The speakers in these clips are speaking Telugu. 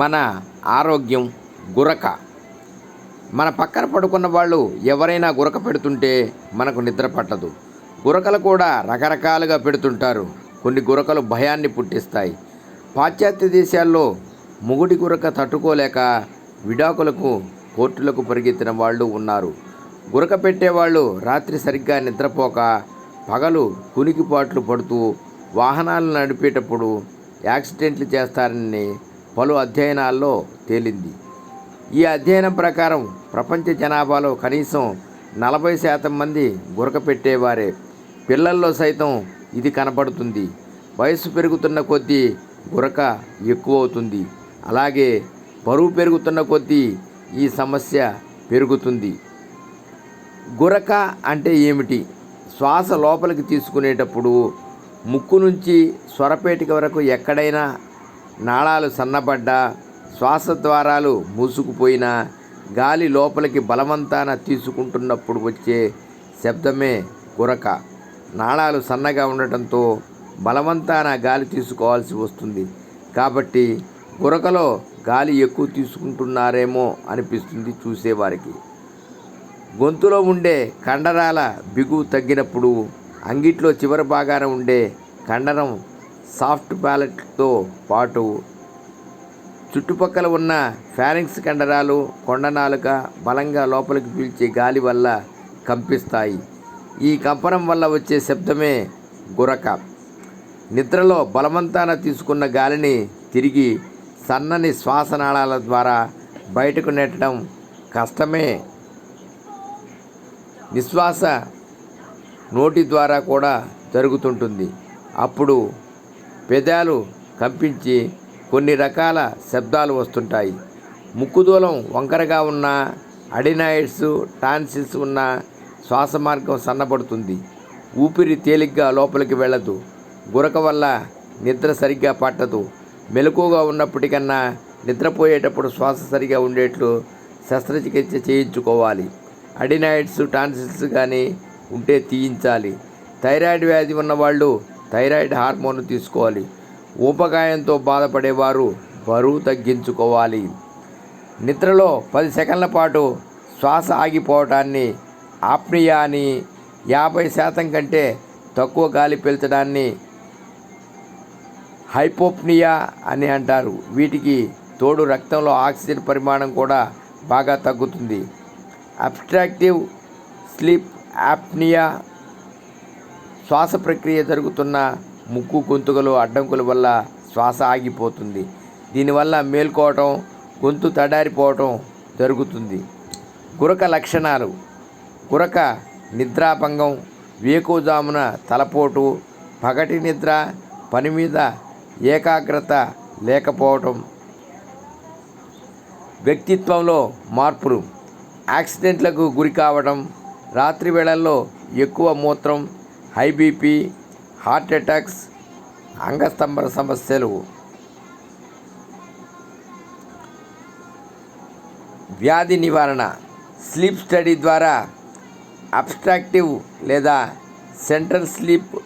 మన ఆరోగ్యం గురక. మన పక్కన పడుకున్న వాళ్ళు ఎవరైనా గురక పెడుతుంటే మనకు నిద్ర పట్టదు. గురకలు కూడా రకరకాలుగా పెడుతుంటారు. కొన్ని గురకలు భయాన్ని పుట్టిస్తాయి. పాశ్చాత్య దేశాల్లో మొగుడి గురక తట్టుకోలేక విడాకులకు కోర్టులకు పరిగెత్తిన వాళ్ళు ఉన్నారు. గురక పెట్టేవాళ్ళు రాత్రి సరిగ్గా నిద్రపోక పగలు కునికిపాట్లు పడుతూ వాహనాలు నడిపేటప్పుడు యాక్సిడెంట్లు చేస్తారని పలు అధ్యయనాల్లో తేలింది. ఈ అధ్యయనం ప్రకారం ప్రపంచ జనాభాలో కనీసం నలభై శాతం మంది గురక పెట్టేవారే. పిల్లల్లో సైతం ఇది కనపడుతుంది వయసు పెరుగుతున్న కొద్దీ గురక ఎక్కువవుతుంది. అలాగే బరువు పెరుగుతున్న కొద్దీ ఈ సమస్య పెరుగుతుంది. గురక అంటే ఏమిటి? శ్వాస లోపలికి తీసుకునేటప్పుడు ముక్కు నుంచి స్వరపేటిక వరకు ఎక్కడైనా నాళాలు సన్నబడ్డా శ్వాస ద్వారాలు మూసుకుపోయినా గాలి లోపలికి బలవంతాన తీసుకుంటున్నప్పుడు వచ్చే శబ్దమే గురక నాళాలు సన్నగా ఉండటంతో బలవంతాన గాలి తీసుకోవాల్సి వస్తుంది. కాబట్టి గురకలో గాలి ఎక్కువ తీసుకుంటున్నారేమో అనిపిస్తుంది చూసేవారికి. గొంతులో ఉండే కండరాల బిగువు తగ్గినప్పుడు అంగిట్లో చివరి భాగాన ఉండే కండరం సాఫ్ట్ ప్యాలెట్తో పాటు చుట్టుపక్కల ఉన్న ఫ్యారింగ్స్ కండరాలు కొండనాలుక బలంగా లోపలికి పీల్చే గాలి వల్ల కంపిస్తాయి. ఈ కంపనం వల్ల వచ్చే శబ్దమే గురక. నిద్రలో బలవంతాన తీసుకున్న గాలిని తిరిగి సన్నని శ్వాసనాళాల ద్వారా బయటకు నెట్టడం కష్టమే. నిశ్వాస నోటి ద్వారా కూడా జరుగుతుంటుంది. అప్పుడు పెదాలు కంపించి కొన్ని రకాల శబ్దాలు వస్తుంటాయి. ముక్కుదూలం వంకరగా ఉన్న అడినాయిడ్స్ టాన్సిల్స్ ఉన్న శ్వాస మార్గం సన్నబడుతుంది. ఊపిరి తేలిగ్గా లోపలికి వెళ్ళదు. గురక వల్ల నిద్ర సరిగ్గా పట్టదు. మెలకుగా ఉన్నప్పటికన్నా నిద్రపోయేటప్పుడు శ్వాస సరిగా ఉండేట్లు శస్త్రచికిత్స చేయించుకోవాలి. అడినాయిడ్స్ టాన్సిల్స్ కానీ ఉంటే తీయించాలి. థైరాయిడ్ వ్యాధి ఉన్నవాళ్ళు థైరాయిడ్ హార్మోన్ తీసుకోవాలి. ఊపకాయంతో బాధపడేవారు బరువు తగ్గించుకోవాలి. నిద్రలో పది సెకండ్ల పాటు శ్వాస ఆగిపోవటాన్ని ఆప్నియా అని యాభై శాతం కంటే తక్కువ గాలి పీల్చడాన్ని హైపోప్నియా అని అంటారు. వీటికి తోడు రక్తంలో ఆక్సిజన్ పరిమాణం కూడా బాగా తగ్గుతుంది. అబ్స్ట్రాక్టివ్ స్లీప్ యాప్నియా శ్వాస ప్రక్రియ జరుగుతున్న ముక్కు గొంతుకలు అడ్డంకుల వల్ల శ్వాస ఆగిపోతుంది. దీనివల్ల మేల్కోవటం గొంతు తడారిపోవటం జరుగుతుంది. గురక లక్షణాలు. గురక నిద్రాభంగం వేకుజామున తలపోటు పగటి నిద్ర పని మీద ఏకాగ్రత లేకపోవటం. వ్యక్తిత్వంలో మార్పులు. యాక్సిడెంట్లకు గురి కావడం రాత్రి వేళల్లో ఎక్కువ మూత్రం హై బీపీ హార్ట్ అటాక్స్ అంగస్తంభన సమస్యలు. వ్యాధి నివారణ. స్లీప్ స్టడీ ద్వారా అబ్స్ట్రాక్టివ్ లేదా సెంట్రల్ స్లీప్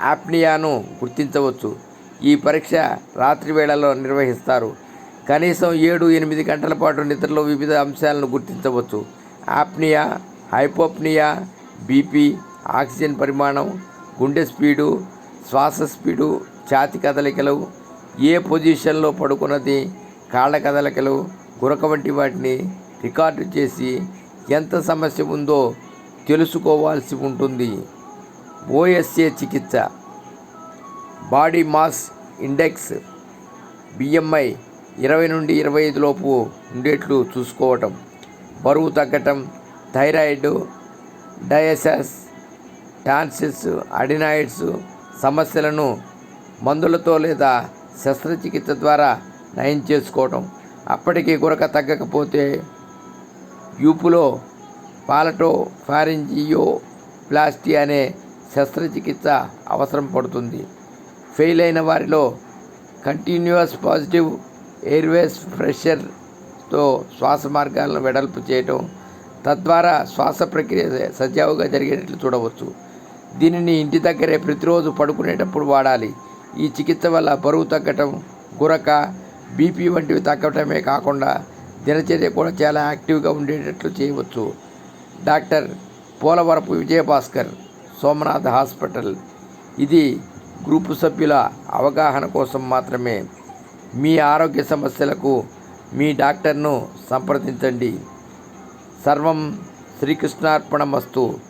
యాప్నియాను గుర్తించవచ్చు. ఈ పరీక్ష రాత్రి వేళలో నిర్వహిస్తారు. కనీసం ఏడు ఎనిమిది గంటల పాటు నిద్రలో వివిధ అంశాలను గుర్తించవచ్చు. ఆప్నియా హైపోప్నియా బీపీ ఆక్సిజన్ పరిమాణం గుండె స్పీడు శ్వాస స్పీడు ఛాతి కదలికలు ఏ పొజిషన్లో పడుకున్నది కాళ్ళ కదలికలు గురక వంటి వాటిని రికార్డు చేసి ఎంత సమస్య ఉందో తెలుసుకోవాల్సి ఉంటుంది. ఓఎస్ఏ చికిత్స. Body mass index. బిఎంఐ ఇరవై నుండి ఇరవై ఐదు లోపు ఉండేట్లు చూసుకోవటం. బరువు తగ్గటం థైరాయిడ్ డయాసెస్ టాన్సిల్స్ అడినాయిడ్స్ సమస్యలను మందులతో లేదా శస్త్రచికిత్స ద్వారా నయం చేసుకోవటం. అప్పటికి గురక తగ్గకపోతే యూపులో పాలటో ఫారింజియో ప్లాస్టీ అనే శస్త్రచికిత్స అవసరం పడుతుంది. ఫెయిల్ అయిన వారిలో కంటిన్యూస్ పాజిటివ్ ఎయిర్వేస్ ప్రెషర్తో శ్వాస మార్గాలను వెడల్పు చేయటం తద్వారా శ్వాస ప్రక్రియ సజావుగా జరిగేటట్లు చూడవచ్చు. దీనిని ఇంటి దగ్గరే ప్రతిరోజు పడుకునేటప్పుడు వాడాలి. ఈ చికిత్స వల్ల బరువు తగ్గటం గురక బీపీ వంటివి తగ్గటమే కాకుండా దినచర్య కూడా చాలా యాక్టివ్గా ఉండేటట్లు చేయవచ్చు. Doctor Polavarapu Vijayabhaskar Somnath hospital. ఇది గ్రూపు సభ్యుల అవగాహన కోసం మాత్రమే. మీ ఆరోగ్య సమస్యలకు మీ డాక్టర్ను సంప్రదించండి. సర్వం శ్రీకృష్ణార్పణమస్తు.